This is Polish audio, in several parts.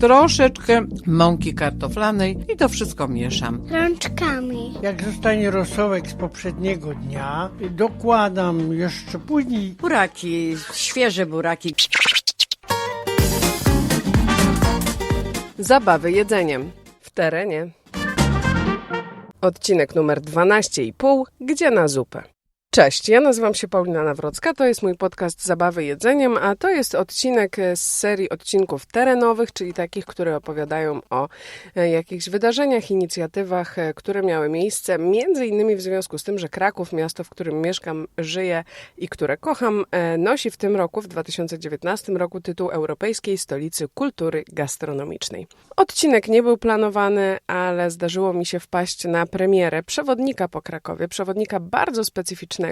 troszeczkę mąki kartoflanej i to wszystko mieszam. Rączkami. Jak zostanie rosołek z poprzedniego dnia, dokładam jeszcze później Buraki, świeże buraki. Zabawy jedzeniem w terenie. Odcinek numer 12,5 Gdzie na zupę? Cześć, ja nazywam się Paulina Nawrocka, to jest mój podcast Zabawy jedzeniem, a to jest odcinek z serii odcinków terenowych, czyli takich, które opowiadają o e, jakichś wydarzeniach, inicjatywach, e, które miały miejsce, między innymi w związku z tym, że Kraków, miasto, w którym mieszkam, żyję i które kocham, e, nosi w tym roku, w 2019 roku, tytuł Europejskiej Stolicy Kultury Gastronomicznej. Odcinek nie był planowany, ale zdarzyło mi się wpaść na premierę przewodnika po Krakowie, przewodnika bardzo specyficznego,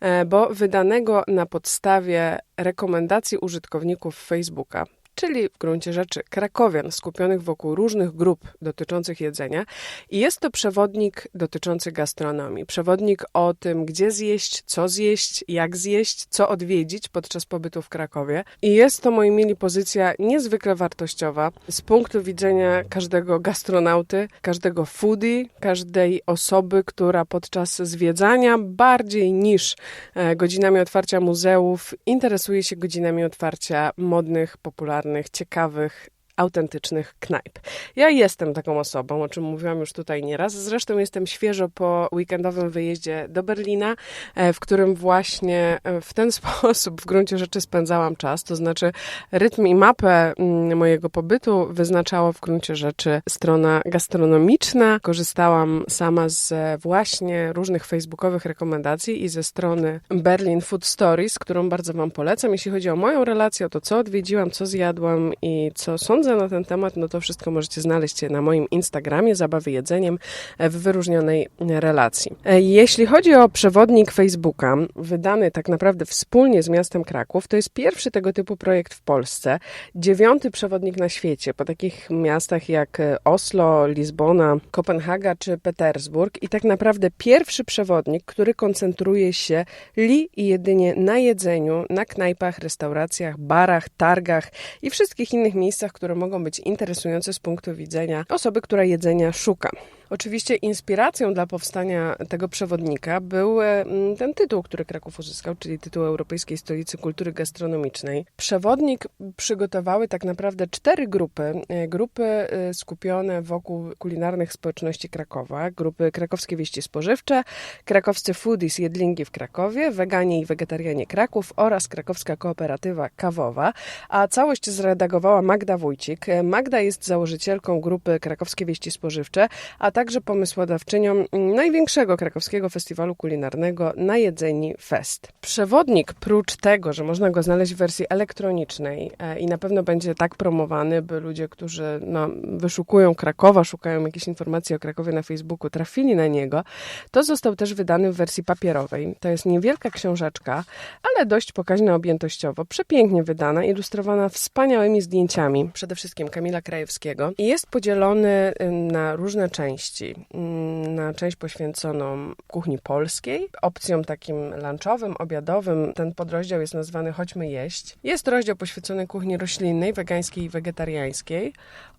e, bo wydanego na podstawie rekomendacji użytkowników Facebooka czyli w gruncie rzeczy krakowian skupionych wokół różnych grup dotyczących jedzenia. I jest to przewodnik dotyczący gastronomii. Przewodnik o tym, gdzie zjeść, co zjeść, jak zjeść, co odwiedzić podczas pobytu w Krakowie. I jest to, moi mili, pozycja niezwykle wartościowa z punktu widzenia każdego gastronauty, każdego foodie, każdej osoby, która podczas zwiedzania bardziej niż e, godzinami otwarcia muzeów interesuje się godzinami otwarcia modnych, popularnych ciekawych, autentycznych knajp. Ja jestem taką osobą, o czym mówiłam już tutaj nieraz. Zresztą jestem świeżo po weekendowym wyjeździe do Berlina, e, w którym właśnie e, w ten sposób w gruncie rzeczy spędzałam czas. To znaczy rytm i mapę mm, mojego pobytu wyznaczało w gruncie rzeczy strona gastronomiczna. Korzystałam sama z właśnie różnych facebookowych rekomendacji i ze strony Berlin Food Stories, którą bardzo Wam polecam. Jeśli chodzi o moją relację, o to co odwiedziłam, co zjadłam i co sądzę na ten temat, no to wszystko możecie znaleźć na moim Instagramie Zabawy Jedzeniem w wyróżnionej relacji. Jeśli chodzi o przewodnik Facebooka, wydany tak naprawdę wspólnie z miastem Kraków, to jest pierwszy tego typu projekt w Polsce, dziewiąty przewodnik na świecie, po takich miastach jak Oslo, Lizbona, Kopenhaga czy Petersburg i tak naprawdę pierwszy przewodnik, który koncentruje się li i jedynie na jedzeniu, na knajpach, restauracjach, barach, targach i wszystkich innych miejscach, które mogą być interesujące z punktu widzenia osoby, która jedzenia szuka. Oczywiście inspiracją dla powstania tego przewodnika był e, ten tytuł, który Kraków uzyskał, czyli tytuł Europejskiej Stolicy Kultury Gastronomicznej. Przewodnik przygotowały tak naprawdę cztery grupy. E, grupy e, skupione wokół kulinarnych społeczności Krakowa, grupy Krakowskie Wieści Spożywcze, Krakowscy Foodies Jedlingi w Krakowie, Weganie i Wegetarianie Kraków oraz Krakowska Kooperatywa Kawowa, a całość zredagowała Magda Wójcik. Magda jest założycielką grupy Krakowskie Wieści Spożywcze, a także pomysłodawczynią największego krakowskiego festiwalu kulinarnego Na Jedzeni Fest. Przewodnik, prócz tego, że można go znaleźć w wersji elektronicznej e, i na pewno będzie tak promowany, by ludzie, którzy no, wyszukują Krakowa, szukają jakichś informacji o Krakowie na Facebooku, trafili na niego, to został też wydany w wersji papierowej. To jest niewielka książeczka, ale dość pokaźna objętościowo, przepięknie wydana, ilustrowana wspaniałymi zdjęciami, przede wszystkim Kamila Krajewskiego i jest podzielony na różne części części. Mm, na część poświęconą kuchni polskiej, opcjom takim lunchowym, obiadowym. Ten podrozdział jest nazwany Chodźmy jeść. Jest rozdział poświęcony kuchni roślinnej, wegańskiej i wegetariańskiej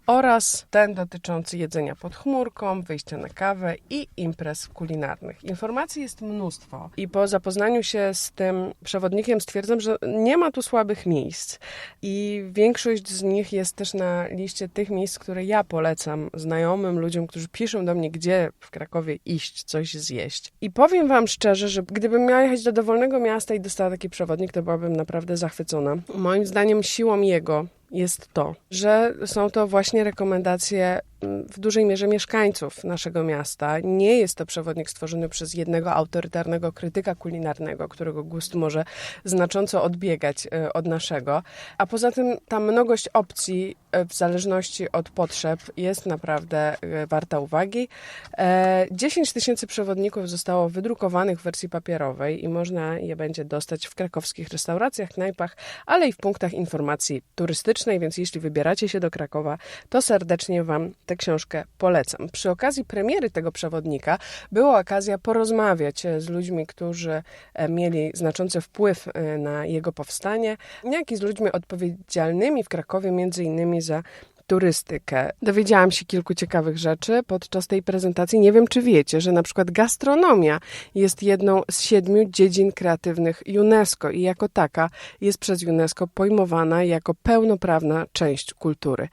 oraz ten dotyczący jedzenia pod chmurką, wyjścia na kawę i imprez kulinarnych. Informacji jest mnóstwo i po zapoznaniu się z tym przewodnikiem stwierdzam, że nie ma tu słabych miejsc i większość z nich jest też na liście tych miejsc, które ja polecam znajomym, ludziom, którzy piszą do mnie, gdzie w Krakowie iść, coś zjeść. I powiem wam szczerze, że gdybym miała jechać do dowolnego miasta i dostała taki przewodnik, to byłabym naprawdę zachwycona. Moim zdaniem siłą jego jest to, że są to właśnie rekomendacje w dużej mierze mieszkańców naszego miasta. Nie jest to przewodnik stworzony przez jednego autorytarnego krytyka kulinarnego, którego gust może znacząco odbiegać e, od naszego. A poza tym ta mnogość opcji e, w zależności od potrzeb jest naprawdę e, warta uwagi. 10 tysięcy przewodników zostało wydrukowanych w wersji papierowej i można je będzie dostać w krakowskich restauracjach, knajpach, ale i w punktach informacji turystycznej, więc jeśli wybieracie się do Krakowa, to serdecznie Wam książkę polecam. Przy okazji premiery tego przewodnika była okazja porozmawiać e, z ludźmi, którzy e, mieli znaczący wpływ e, na jego powstanie, jak i z ludźmi odpowiedzialnymi w Krakowie między innymi za turystykę. Dowiedziałam się kilku ciekawych rzeczy podczas tej prezentacji. Nie wiem, czy wiecie, że na przykład gastronomia jest jedną z siedmiu dziedzin kreatywnych UNESCO i jako taka jest przez UNESCO pojmowana jako pełnoprawna część kultury.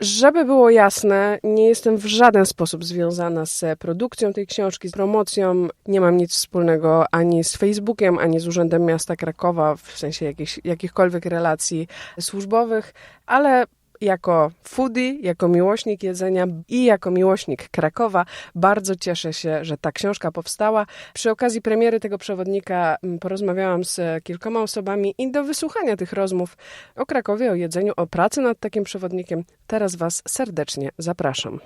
Żeby było jasne, nie jestem w żaden sposób związana z produkcją tej książki, z promocją. Nie mam nic wspólnego ani z Facebookiem, ani z Urzędem Miasta Krakowa, w sensie jakichś, jakichkolwiek relacji służbowych, ale jako foodie, jako miłośnik jedzenia i jako miłośnik Krakowa bardzo cieszę się, że ta książka powstała. Przy okazji premiery tego przewodnika mm, porozmawiałam z kilkoma osobami i do wysłuchania tych rozmów o Krakowie, o jedzeniu, o pracy nad takim przewodnikiem teraz Was serdecznie zapraszam.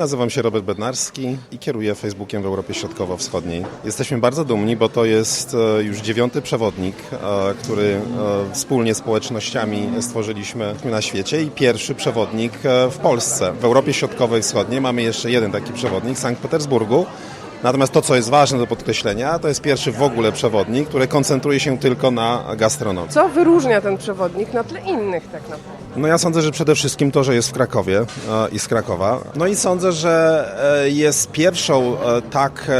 Nazywam się Robert Bednarski i kieruję Facebookiem w Europie Środkowo-Wschodniej. Jesteśmy bardzo dumni, bo to jest e, już dziewiąty przewodnik, e, który e, wspólnie z społecznościami stworzyliśmy na świecie i pierwszy przewodnik w Polsce. W Europie Środkowej Wschodniej mamy jeszcze jeden taki przewodnik w Sankt Petersburgu. Natomiast to, co jest ważne do podkreślenia, to jest pierwszy w ogóle przewodnik, który koncentruje się tylko na gastronomii. Co wyróżnia ten przewodnik na tle innych tak naprawdę? No ja sądzę, że przede wszystkim to, że jest w Krakowie e, i z Krakowa. No i sądzę, że e, jest pierwszą e, tak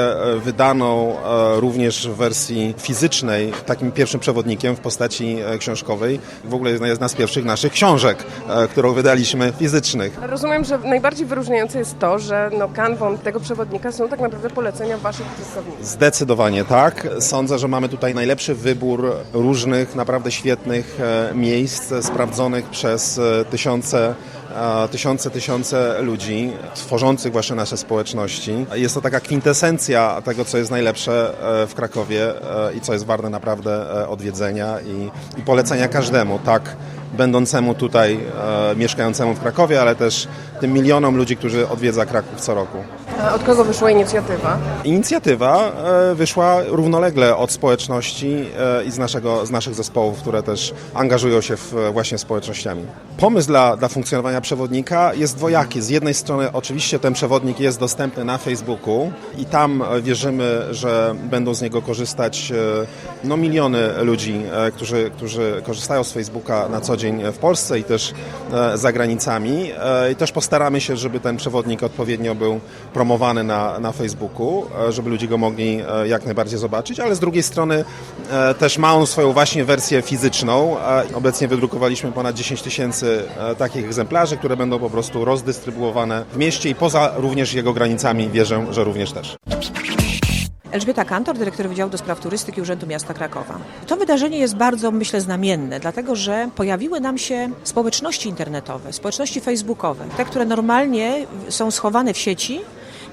wydaną również w wersji fizycznej, takim pierwszym przewodnikiem w postaci książkowej. W ogóle jest jedna z pierwszych naszych książek, którą wydaliśmy fizycznych. Rozumiem, że najbardziej wyróżniające jest to, że no, kanwą tego przewodnika są tak naprawdę polecenia waszych użytkowników. Zdecydowanie tak. Sądzę, że mamy tutaj najlepszy wybór różnych, naprawdę świetnych miejsc sprawdzonych przez e, tysiące tysiące, tysiące ludzi tworzących właśnie nasze społeczności. Jest to taka kwintesencja tego, co jest najlepsze e, w Krakowie e, i co jest warte naprawdę odwiedzenia i, i polecenia każdemu, tak będącemu tutaj, mieszkającemu w Krakowie, ale też tym milionom ludzi, którzy odwiedza Kraków co roku. A od kogo wyszła inicjatywa? Inicjatywa e, wyszła równolegle od społeczności e, i z, naszego, z naszych zespołów, które też angażują się w, właśnie społecznościami. Pomysł dla, dla funkcjonowania przewodnika jest dwojaki. Z jednej strony oczywiście ten przewodnik jest dostępny na Facebooku i tam e, wierzymy, że będą z niego korzystać e, no, miliony ludzi, e, którzy, którzy korzystają z Facebooka na co dzień w Polsce i też e, za granicami. E, I też postaramy się, żeby ten przewodnik odpowiednio był promowany na, na Facebooku, e, żeby ludzie go mogli e, jak najbardziej zobaczyć, ale z drugiej strony e, też ma on swoją właśnie wersję fizyczną. Obecnie wydrukowaliśmy ponad 10 tysięcy takich egzemplarzy, które będą po prostu rozdystrybuowane w mieście i poza również jego granicami wierzę, że również też. Elżbieta Kantor, dyrektor Wydziału do Spraw Turystyki Urzędu Miasta Krakowa. To wydarzenie jest bardzo, myślę, znamienne, dlatego że pojawiły nam się społeczności internetowe, społeczności facebookowe, te, które normalnie są schowane w sieci,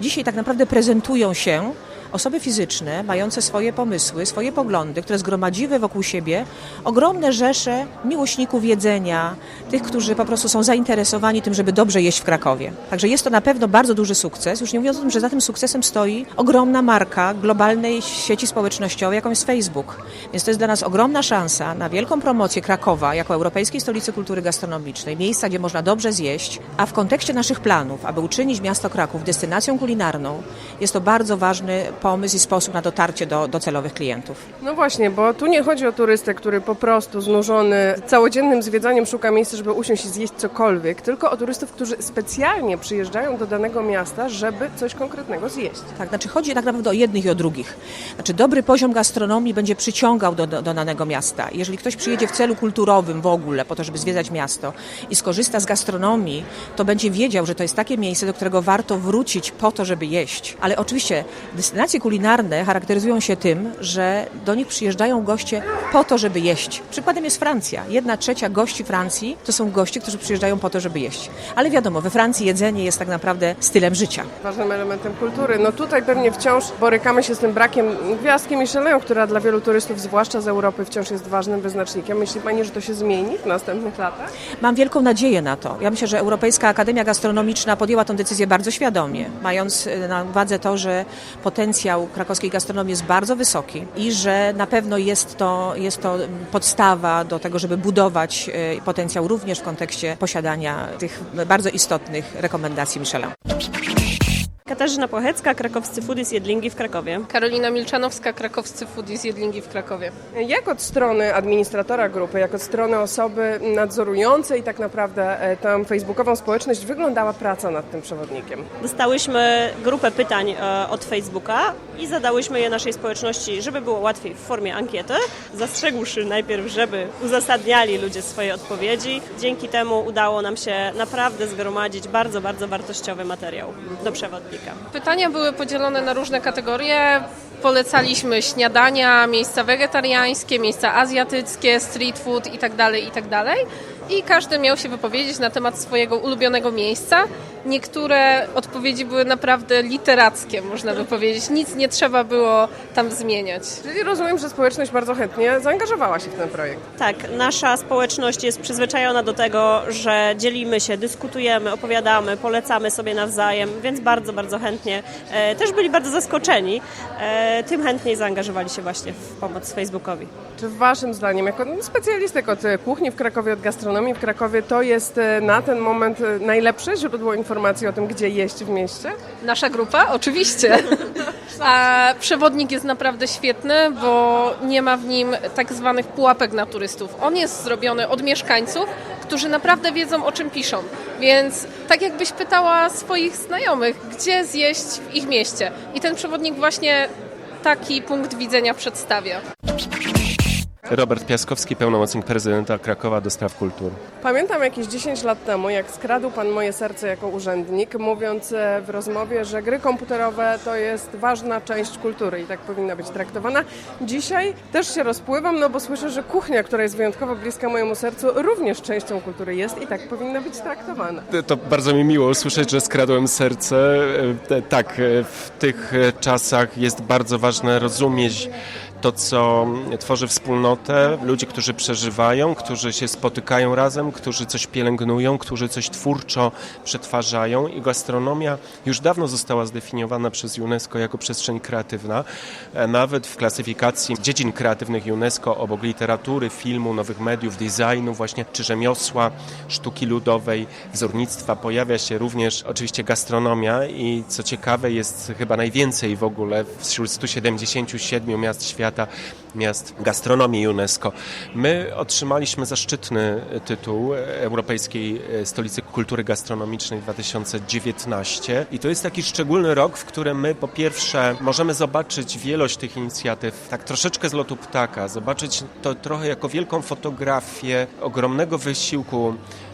dzisiaj tak naprawdę prezentują się osoby fizyczne, mające swoje pomysły, swoje poglądy, które zgromadziły wokół siebie ogromne rzesze miłośników jedzenia, tych, którzy po prostu są zainteresowani tym, żeby dobrze jeść w Krakowie. Także jest to na pewno bardzo duży sukces, już nie mówiąc o tym, że za tym sukcesem stoi ogromna marka globalnej sieci społecznościowej, jaką jest Facebook. Więc to jest dla nas ogromna szansa na wielką promocję Krakowa jako Europejskiej Stolicy Kultury Gastronomicznej, miejsca, gdzie można dobrze zjeść, a w kontekście naszych planów, aby uczynić miasto Kraków destynacją kulinarną, jest to bardzo ważny pomysł i sposób na dotarcie do, do celowych klientów. No właśnie, bo tu nie chodzi o turystę, który po prostu znużony całodziennym zwiedzaniem szuka miejsca, żeby usiąść i zjeść cokolwiek, tylko o turystów, którzy specjalnie przyjeżdżają do danego miasta, żeby coś konkretnego zjeść. Tak, znaczy chodzi tak naprawdę o jednych i o drugich. Znaczy dobry poziom gastronomii będzie przyciągał do, do, do danego miasta. Jeżeli ktoś przyjedzie w celu kulturowym w ogóle, po to, żeby zwiedzać miasto i skorzysta z gastronomii, to będzie wiedział, że to jest takie miejsce, do którego warto wrócić po to, żeby jeść. Ale oczywiście destynacje kulinarne charakteryzują się tym, że do nich przyjeżdżają goście po to, żeby jeść. Przykładem jest Francja. Jedna trzecia gości Francji to są goście, którzy przyjeżdżają po to, żeby jeść. Ale wiadomo, we Francji jedzenie jest tak naprawdę stylem życia. Ważnym elementem kultury. No tutaj pewnie wciąż borykamy się z tym brakiem gwiazdki Michelin, która dla wielu turystów, zwłaszcza z Europy, wciąż jest ważnym wyznacznikiem. Myśli Pani, że to się zmieni w następnych latach? Mam wielką nadzieję na to. Ja myślę, że Europejska Akademia Gastronomiczna podjęła tę decyzję bardzo świadomie, mając na uwadze to, że potencjał krakowskiej gastronomii jest bardzo wysoki i że na pewno jest to, jest to podstawa do tego, żeby budować y, potencjał również w kontekście posiadania tych bardzo istotnych rekomendacji Michelin. Katarzyna Pochecka, krakowscy foodies Jedlingi w Krakowie. Karolina Milczanowska, krakowscy foodies Jedlingi w Krakowie. Jak od strony administratora grupy, jak od strony osoby nadzorującej tak naprawdę e, tę facebookową społeczność wyglądała praca nad tym przewodnikiem? Dostałyśmy grupę pytań e, od Facebooka i zadałyśmy je naszej społeczności, żeby było łatwiej w formie ankiety, zastrzegłszy najpierw, żeby uzasadniali ludzie swoje odpowiedzi. Dzięki temu udało nam się naprawdę zgromadzić bardzo, bardzo wartościowy materiał do przewodnika. Pytania były podzielone na różne kategorie. Polecaliśmy śniadania, miejsca wegetariańskie, miejsca azjatyckie, street food itd., itd. I każdy miał się wypowiedzieć na temat swojego ulubionego miejsca. Niektóre odpowiedzi były naprawdę literackie, można by powiedzieć. Nic nie trzeba było tam zmieniać. Czyli rozumiem, że społeczność bardzo chętnie zaangażowała się w ten projekt. Tak, nasza społeczność jest przyzwyczajona do tego, że dzielimy się, dyskutujemy, opowiadamy, polecamy sobie nawzajem, więc bardzo, bardzo chętnie. E, też byli bardzo zaskoczeni, e, tym chętniej zaangażowali się właśnie w pomoc Facebookowi. Czy waszym zdaniem, jako specjalistek od kuchni w Krakowie, od gastronomii w Krakowie, to jest e, na ten moment e, najlepsze źródło informacji o tym, gdzie jeść w mieście? Nasza grupa? Oczywiście. A przewodnik jest naprawdę świetny, bo nie ma w nim tak zwanych pułapek na turystów. On jest zrobiony od mieszkańców, którzy naprawdę wiedzą o czym piszą. Więc tak jakbyś pytała swoich znajomych, gdzie zjeść w ich mieście. I ten przewodnik właśnie taki punkt widzenia przedstawia. Robert Piaskowski, pełnomocnik prezydenta Krakowa do spraw kultury. Pamiętam jakieś 10 lat temu, jak skradł pan moje serce jako urzędnik, mówiąc e, w rozmowie, że gry komputerowe to jest ważna część kultury i tak powinna być traktowana. Dzisiaj też się rozpływam, no bo słyszę, że kuchnia, która jest wyjątkowo bliska mojemu sercu, również częścią kultury jest i tak powinna być traktowana. To bardzo mi miło usłyszeć, że skradłem serce. E, Tak, e, w tych czasach jest bardzo ważne rozumieć to, co tworzy wspólnotę, ludzi, którzy przeżywają, którzy się spotykają razem, którzy coś pielęgnują, którzy coś twórczo przetwarzają i gastronomia już dawno została zdefiniowana przez UNESCO jako przestrzeń kreatywna. E, Nawet w klasyfikacji dziedzin kreatywnych UNESCO obok literatury, filmu, nowych mediów, designu właśnie, czy rzemiosła, sztuki ludowej, wzornictwa pojawia się również oczywiście gastronomia i co ciekawe jest chyba najwięcej w ogóle wśród 177 miast świata miast gastronomii UNESCO. My otrzymaliśmy zaszczytny tytuł Europejskiej Stolicy Kultury Gastronomicznej 2019 i to jest taki szczególny rok, w którym my po pierwsze możemy zobaczyć wielość tych inicjatyw, tak troszeczkę z lotu ptaka, zobaczyć to trochę jako wielką fotografię ogromnego wysiłku e,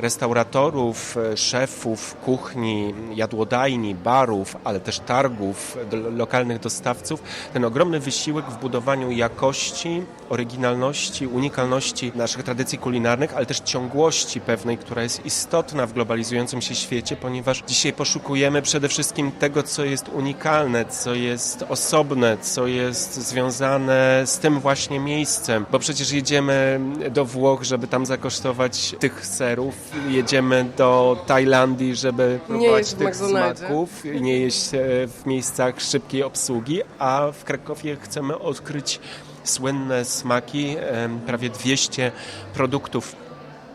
restauratorów, e, szefów kuchni, jadłodajni, barów, ale też targów, lokalnych dostawców, ten ogromny wysiłek w budowaniu jakości, oryginalności, unikalności naszych tradycji kulinarnych, ale też ciągłości pewnej, która jest istotna w globalizującym się świecie, ponieważ dzisiaj poszukujemy przede wszystkim tego, co jest unikalne, co jest osobne, co jest związane z tym właśnie miejscem, bo przecież jedziemy do Włoch, żeby tam zakosztować tych jedziemy do Tajlandii, żeby próbować tych smaków, nie jeść e, w miejscach szybkiej obsługi, a w Krakowie chcemy odkryć słynne smaki, em, prawie 200 produktów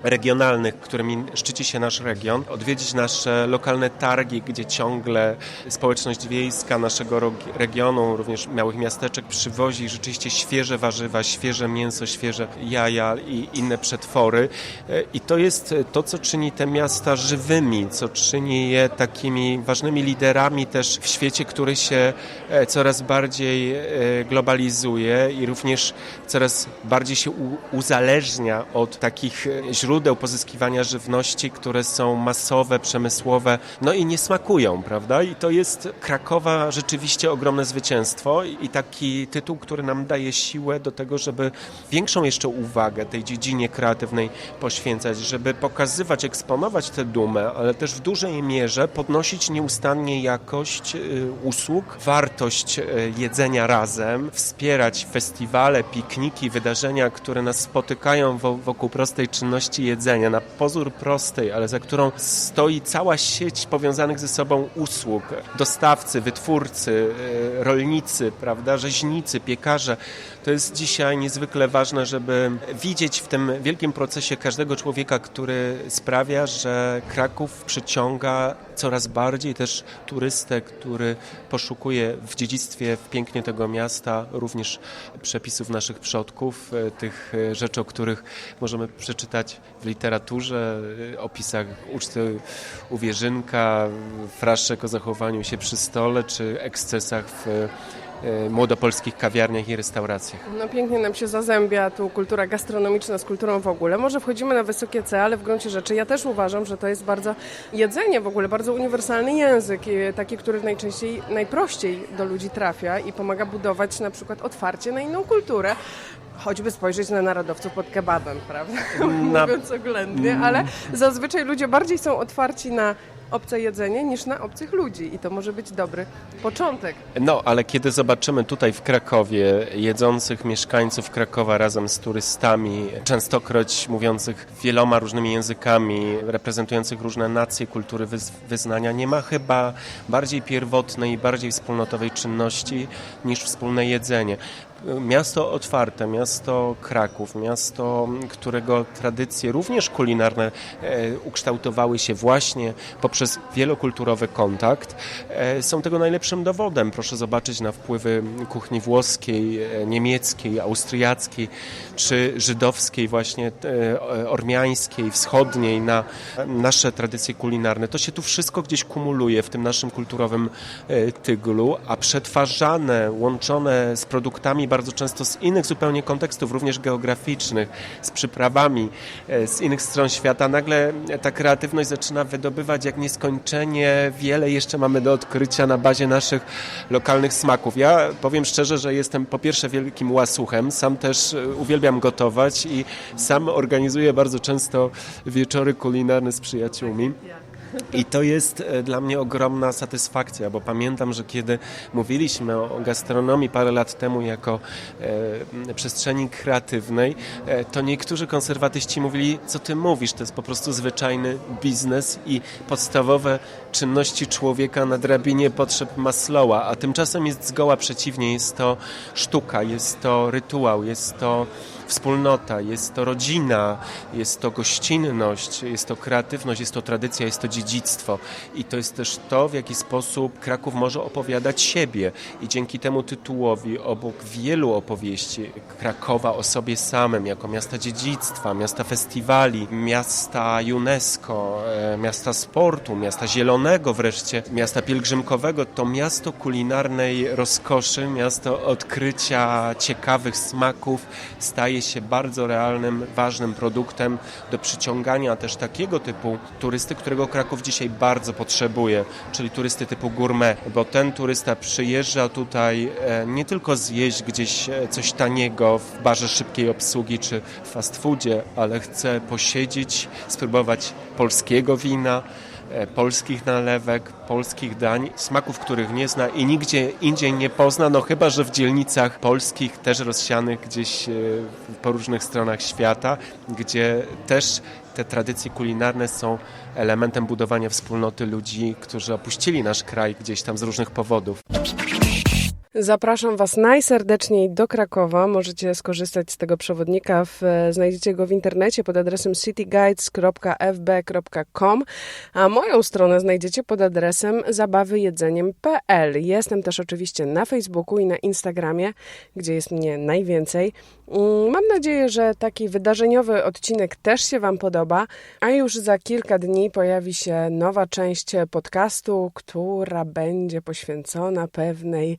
regionalnych, którymi szczyci się nasz region, odwiedzić nasze lokalne targi, gdzie ciągle społeczność wiejska naszego regionu, również małych miasteczek przywozi rzeczywiście świeże warzywa, świeże mięso, świeże jaja i inne przetwory. E, I to jest to, co czyni te miasta żywymi, co czyni je takimi ważnymi liderami też w świecie, który się e, coraz bardziej e, globalizuje i również coraz bardziej się uzależnia od takich e, źródeł pozyskiwania żywności, które są masowe, przemysłowe, no i nie smakują, prawda? I to jest Krakowa rzeczywiście ogromne zwycięstwo i taki tytuł, który nam daje siłę do tego, żeby większą jeszcze uwagę tej dziedzinie kreatywnej poświęcać, żeby pokazywać, eksponować tę dumę, ale też w dużej mierze podnosić nieustannie jakość y, usług, wartość y, jedzenia razem, wspierać festiwale, pikniki, wydarzenia, które nas spotykają wo- wokół prostej czynności jedzenia, na pozór prostej, ale za którą stoi cała sieć powiązanych ze sobą usług, dostawcy, wytwórcy, y, rolnicy, prawda, rzeźnicy, piekarze. To jest dzisiaj niezwykle ważne, żeby widzieć w tym wielkim procesie każdego człowieka, który sprawia, że Kraków przyciąga coraz bardziej też turystę, który poszukuje w dziedzictwie, w pięknie tego miasta, również przepisów naszych przodków, e, tych e, rzeczy, o których możemy przeczytać w literaturze, e, opisach uczty u Wierzynka, fraszek o zachowaniu się przy stole, czy ekscesach w e, młodopolskich kawiarniach i restauracjach. No pięknie nam się zazębia tu kultura gastronomiczna z kulturą w ogóle. Może wchodzimy na wysokie C, ale w gruncie rzeczy ja też uważam, że to jest bardzo jedzenie w ogóle, bardzo uniwersalny język, e, taki, który najczęściej, najprościej do ludzi trafia i pomaga budować na przykład otwarcie na inną kulturę. Choćby spojrzeć na narodowców pod kebabem, prawda? Na- Mówiąc oględnie, ale zazwyczaj ludzie bardziej są otwarci na obce jedzenie niż na obcych ludzi i to może być dobry początek. No, ale kiedy zobaczymy tutaj w Krakowie jedzących mieszkańców Krakowa razem z turystami, częstokroć mówiących wieloma różnymi językami, reprezentujących różne nacje, kultury, wyz- wyznania, nie ma chyba bardziej pierwotnej bardziej wspólnotowej czynności niż wspólne jedzenie. Miasto otwarte, miasto Kraków, miasto, którego tradycje również kulinarne e, ukształtowały się właśnie poprzez wielokulturowy kontakt, e, są tego najlepszym dowodem. Proszę zobaczyć na wpływy kuchni włoskiej, e, niemieckiej, austriackiej czy żydowskiej, właśnie ormiańskiej, wschodniej, na nasze tradycje kulinarne. To się tu wszystko gdzieś kumuluje w tym naszym kulturowym tyglu, a przetwarzane, łączone z produktami bardzo często z innych zupełnie kontekstów, również geograficznych, z przyprawami e, z innych stron świata, nagle ta kreatywność zaczyna wydobywać jak nieskończenie wiele jeszcze mamy do odkrycia na bazie naszych lokalnych smaków. Ja powiem szczerze, że jestem po pierwsze wielkim łasuchem, sam też e, uwielbiam gotować i sam organizuję bardzo często wieczory kulinarne z przyjaciółmi. I to jest e, dla mnie ogromna satysfakcja, bo pamiętam, że kiedy mówiliśmy o gastronomii parę lat temu jako e, przestrzeni kreatywnej, e, to niektórzy konserwatyści mówili, co ty mówisz, to jest po prostu zwyczajny biznes i podstawowe czynności człowieka na drabinie potrzeb Maslowa, a tymczasem jest zgoła przeciwnie, jest to sztuka, jest to rytuał, jest to wspólnota, jest to rodzina, jest to gościnność, jest to kreatywność, jest to tradycja, jest to dziedzictwo. I to jest też to, w jaki sposób Kraków może opowiadać siebie. I dzięki temu tytułowi, obok wielu opowieści Krakowa o sobie samym, jako miasta dziedzictwa, miasta festiwali, miasta UNESCO, e, miasta sportu, miasta zielonego wreszcie, miasta pielgrzymkowego, to miasto kulinarnej rozkoszy, miasto odkrycia ciekawych smaków staje się bardzo realnym, ważnym produktem do przyciągania też takiego typu turysty, którego Kraków dzisiaj bardzo potrzebuje, czyli turysty typu gourmet, bo ten turysta przyjeżdża tutaj e, nie tylko zjeść gdzieś e, coś taniego w barze szybkiej obsługi czy fast foodzie, ale chce posiedzieć, spróbować polskiego wina, polskich nalewek, polskich dań, smaków, których nie zna i nigdzie indziej nie pozna, no chyba, że w dzielnicach polskich, też rozsianych gdzieś e, po różnych stronach świata, gdzie też te tradycje kulinarne są elementem budowania wspólnoty ludzi, którzy opuścili nasz kraj gdzieś tam z różnych powodów. Zapraszam Was najserdeczniej do Krakowa. Możecie skorzystać z tego przewodnika. W, znajdziecie go w internecie pod adresem cityguides.fb.com, a moją stronę znajdziecie pod adresem zabawyjedzeniem.pl. Jestem też oczywiście na Facebooku i na Instagramie, gdzie jest mnie najwięcej. Mm, Mam nadzieję, że taki wydarzeniowy odcinek też się Wam podoba, a już za kilka dni pojawi się nowa część podcastu, która będzie poświęcona pewnej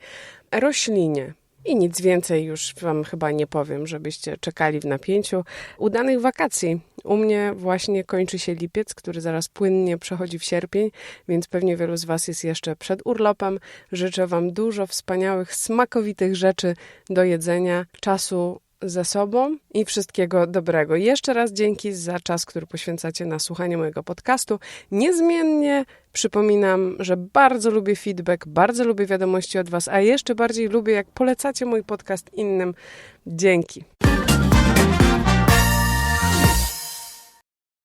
roślinie. I nic więcej już Wam chyba nie powiem, żebyście czekali w napięciu. Udanych wakacji. U mnie właśnie kończy się lipiec, który zaraz płynnie przechodzi w sierpień, więc pewnie wielu z Was jest jeszcze przed urlopem. Życzę Wam dużo wspaniałych, smakowitych rzeczy do jedzenia, czasu ze sobą i wszystkiego dobrego. Jeszcze raz dzięki za czas, który poświęcacie na słuchanie mojego podcastu. Niezmiennie przypominam, że bardzo lubię feedback, bardzo lubię wiadomości od Was, a jeszcze bardziej lubię, jak polecacie mój podcast innym. Dzięki.